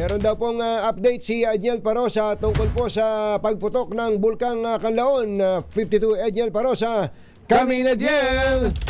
Meron daw pong ah, update si Edniel Parosa tungkol po sa pagputok ng Bulkang ah, Kanlaon. Ah, 52 Edniel Parosa. Kami na Edniel! Very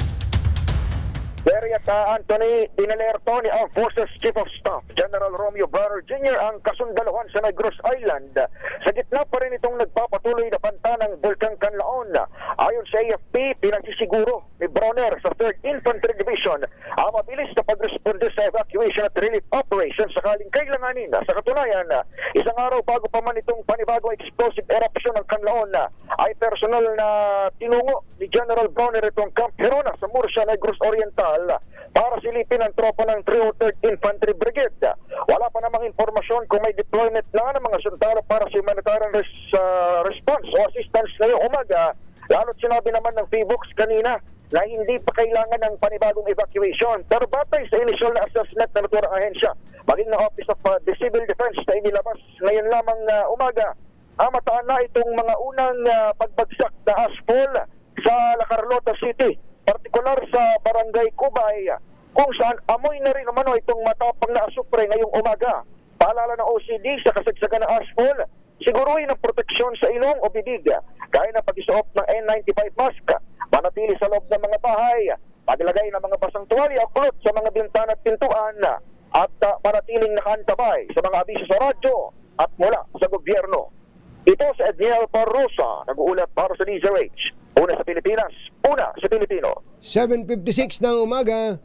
uh, Anthony Inalerto ni Armed Forces Chief of Staff General Romeo Barr Jr. ang kasundaluhan sa Negros Island. Sa gitna pa rin itong nagpapatuloy na banta ng Bulkang Kanlaon. Ayon sa AFP, pinagsisiguro ni Bronner sa 3rd Infantry Division ang mabilis na pagresponde sa evacuation at relief operation sakaling kailanganin. Sa katunayan, isang araw bago pa man itong panibagong explosive eruption ng Kanlaon ay personal na tinungo ni General Bronner itong Camp Herona sa Murcia, Negros Oriental para silipin ang tropa ng 303rd Infantry Brigade. Wala pa namang impormasyon kung may deployment na ng mga sundalo para sa humanitarian res- ah, response o assistance ngayong umaga. Lalo't sinabi naman ng PBOX kanina na hindi pa kailangan ng panibagong evacuation. Pero batay sa initial na assessment ng naturang ahensya, maging ng Office of uh, the Civil Defense na inilabas ngayon lamang uh, umaga, ah, mataan na itong mga unang ah, pagbagsak na asphalt sa La Carlota City, partikular sa Barangay Cubay, kung saan amoy na rin umano itong matapang na asupre ngayong umaga. Paalala ng OCD sa kasagsagan ng asphalt, siguruhin ang proteksyon sa ilong o bibig, gaya ng pag-isuot ng N95 mask, manatili sa loob ng mga bahay, paglagay ng mga basang tuwalya o kulot sa mga bintana at pintuan, at uh, manatiling nakaantabay sa mga abiso sa radyo at mula sa gobyerno. Ito sa Edniel Parrosa, nag-uulat para sa DZRH. Una sa Pilipinas, una sa Pilipino. 7.56 ng umaga.